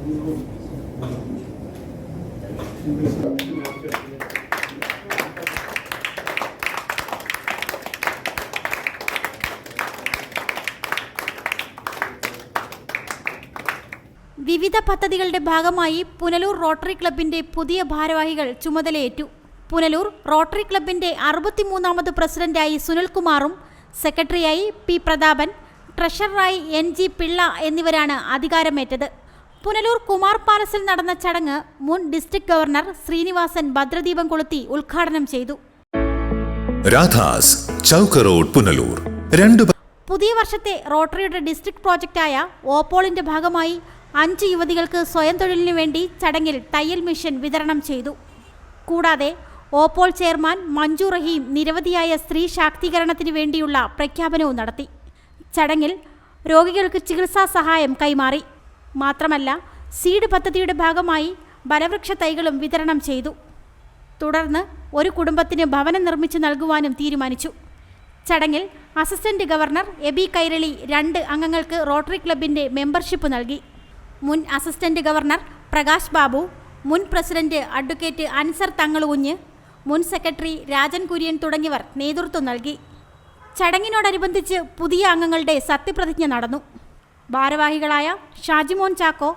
വിവിധ പദ്ധതികളുടെ ഭാഗമായി പുനലൂർ റോട്ടറി ക്ലബിന്റെ പുതിയ ഭാരവാഹികൾ ചുമതലയേറ്റു. പുനലൂർ റോട്ടറി ക്ലബിന്റെ അറുപത്തിമൂന്നാമത് പ്രസിഡന്റായി സുനിൽകുമാറും സെക്രട്ടറിയായി പി പ്രതാപൻ ട്രഷററായി എൻ ജി പിള്ള എന്നിവരാണ് അധികാരമേറ്റത്. പുനലൂർ കുമാർ പാലസിൽ നടന്ന ചടങ്ങ് മുൻ ഡിസ്ട്രിക്ട് ഗവർണർ ശ്രീനിവാസൻ ഭദ്രദീപം കൊളുത്തി ഉദ്ഘാടനം ചെയ്തു. രാധാസ് ചൗക്ക് റോഡ് പുനലൂർ. രണ്ട് പുതിയ വർഷത്തെ റോട്ടറിയുടെ ഡിസ്ട്രിക്ട് പ്രോജക്റ്റായ ഓപ്പോളിന്റെ ഭാഗമായി അഞ്ച് യുവതികൾക്ക് സ്വയം തൊഴിലിനു വേണ്ടി ചടങ്ങിൽ തയ്യൽ മിഷൻ വിതരണം ചെയ്തു. കൂടാതെ ഓപ്പോൾ ചെയർമാൻ മഞ്ജു റഹീം നിരവധിയായ സ്ത്രീ ശാക്തീകരണത്തിന് വേണ്ടിയുള്ള പ്രഖ്യാപനവും നടത്തി. ചടങ്ങിൽ രോഗികൾക്ക് ചികിത്സാ സഹായം കൈമാറി. മാത്രമല്ല സീഡ് പദ്ധതിയുടെ ഭാഗമായി ബലവൃക്ഷ തൈകളും വിതരണം ചെയ്തു. തുടർന്ന് ഒരു കുടുംബത്തിന് ഭവനം നിർമ്മിച്ചു നൽകുവാനും തീരുമാനിച്ചു. ചടങ്ങിൽ അസിസ്റ്റന്റ് ഗവർണർ എബി കൈരളി രണ്ട് അംഗങ്ങൾക്ക് റോട്ടറി ക്ലബിന്റെ മെമ്പർഷിപ്പ് നൽകി. മുൻ അസിസ്റ്റന്റ് ഗവർണർ പ്രകാശ് ബാബു മുൻ പ്രസിഡന്റ് അഡ്വക്കേറ്റ് അൻസർ തങ്ങളുകുഞ്ഞ് മുൻ സെക്രട്ടറി രാജൻ കുര്യൻ തുടങ്ങിയവർ നേതൃത്വം നൽകി. ചടങ്ങിനോടനുബന്ധിച്ച് പുതിയ അംഗങ്ങളുടെ സത്യപ്രതിജ്ഞ നടന്നു. ഭാരവാഹികളായ Shajimon Chacko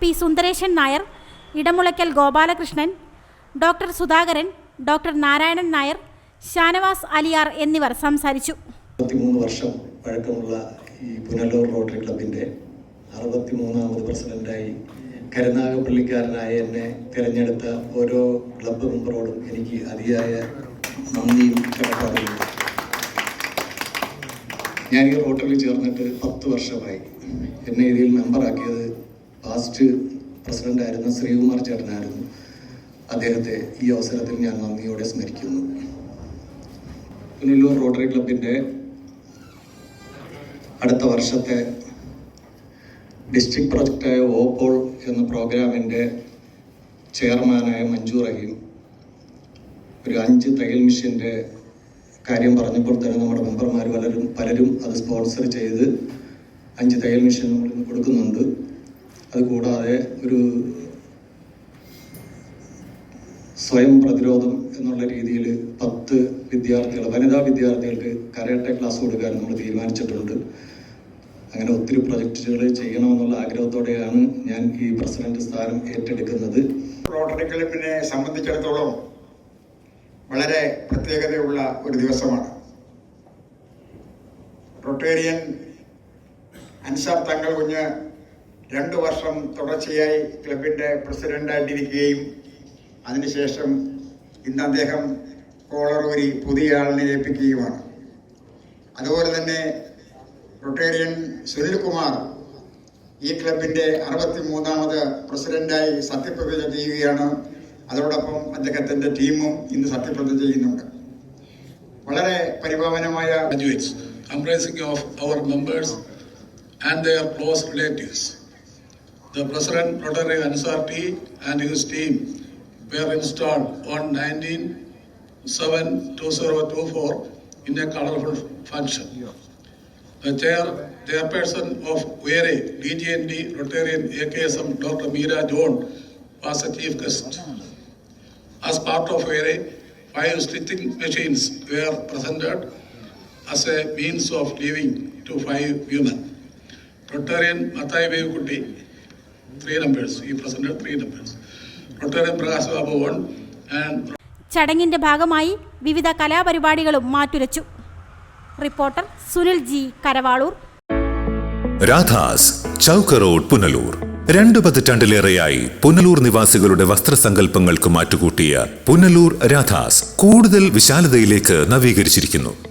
P Sundaresan Nair Edamulakkal Gopalakrishnan doctor Sudhakaran doctor Narayanan Nair Shanavas Aliyar എന്നിവർ സംസാരിച്ചു. വർഷം പഴക്കമുള്ള ഈ പുനലൂർ റോട്ടറി ക്ലബിന്റെ അറുപത്തിമൂന്നാമത് പ്രസിഡന്റായി കരുനാഗപ്പള്ളിക്കാരനായ എന്നെ തിരഞ്ഞെടുത്ത ഓരോ ക്ലബ്ബ് മെമ്പറോടും എനിക്ക് അതിയായ നന്ദിയും കടപ്പാടുകളും. ഞാൻ ഈ റോട്ടറിൽ ചേർന്നിട്ട് പത്ത് വർഷമായി. എന്നെ ഇതിൽ മെമ്പറാക്കിയത് പാസ്റ്റ് പ്രസിഡന്റായിരുന്ന ശ്രീകുമാർ ചേട്ടനായിരുന്നു. അദ്ദേഹത്തെ ഈ അവസരത്തിൽ ഞാൻ നന്ദിയോടെ സ്മരിക്കുന്നു. പുനലൂർ റോട്ടറി ക്ലബിന്റെ അടുത്ത വർഷത്തെ ഡിസ്ട്രിക്ട് പ്രൊജക്റ്റായ ഓപ്പോൾ എന്ന പ്രോഗ്രാമിന്റെ ചെയർമാനായ മഞ്ജു റഹീം ഒരു അഞ്ച് തയ്യൽ മിഷ്യന്റെ കാര്യം പറഞ്ഞപ്പോൾ തന്നെ നമ്മുടെ മെമ്പർമാർ പലരും പലരും അത് സ്പോൺസർ ചെയ്ത് അഞ്ച് തയ്യൽ മെഷീനുകൾ കൊടുക്കുന്നുണ്ട്. അതുകൂടാതെ ഒരു സ്വയം പ്രതിരോധം എന്നുള്ള രീതിയിൽ പത്ത് വിദ്യാർത്ഥികൾ വനിതാ വിദ്യാർത്ഥികൾക്ക് കരാട്ടെ ക്ലാസ് കൊടുക്കാൻ നമ്മൾ തീരുമാനിച്ചിട്ടുണ്ട്. അങ്ങനെ ഒത്തിരി പ്രൊജക്റ്റുകൾ ചെയ്യണമെന്നുള്ള ആഗ്രഹത്തോടെയാണ് ഞാൻ ഈ പ്രസിഡന്റ് സ്ഥാനം ഏറ്റെടുക്കുന്നത്. റോട്ടറി ക്ലബിനെ സംബന്ധിച്ചിടത്തോളം വളരെ പ്രത്യേകതയുള്ള ഒരു ദിവസമാണ്. റൊട്ടേറിയൻ അൻസാർ തങ്ങൾ കുഞ്ഞ് രണ്ടു വർഷം തുടർച്ചയായി ക്ലബിന്റെ പ്രസിഡന്റായിട്ടിരിക്കുകയും അതിനുശേഷം ഇന്ന് അദ്ദേഹം കോളറൂരി പുതിയ ആളിനെ ഏൽപ്പിക്കുകയുമാണ്. അതുപോലെ തന്നെ റൊട്ടേറിയൻ സുനിൽകുമാർ ഈ ക്ലബിന്റെ അറുപത്തി മൂന്നാമത് പ്രസിഡന്റായി സത്യപ്രതിജ്ഞ ചെയ്യുകയാണ്. അതോടൊപ്പം അദ്ദേഹത്തിന്റെ ടീമും ഇന്ന് സത്യപ്രതിജ്ഞ ചെയ്യുന്നുണ്ട്. വളരെ പരിപാവനമായ graduates of our members and their close relatives. The President Rotary Ansar and his team were installed on 19-7-2024 in a colorful function. The chair, chairperson of WERE DGND Rotarian AKSM Dr. Meera John was a chief guest. As part of WERE, five stitching machines were presented as a means of living to five women. Rotarian Mathai Vevkutti, three numbers, he presented three numbers. Rotarian Prakash Babu one and ചടങ്ങിന്റെ ഭാഗമായി വിവിധ കലാപരിപാടികളും മാറ്റുരച്ചു. Reporter Sunil G Karavalur. Radhas Chowk road Punalur. രണ്ടു പതിറ്റാണ്ടിലേറെയായി പുനലൂർ നിവാസികളുടെ വസ്ത്രസങ്കല്പങ്ങൾക്ക് മാറ്റുകൂട്ടിയ പുനലൂർ രാധാസ് കൂടുതൽ വിശാലതയിലേക്ക് നവീകരിച്ചിരിക്കുന്നു.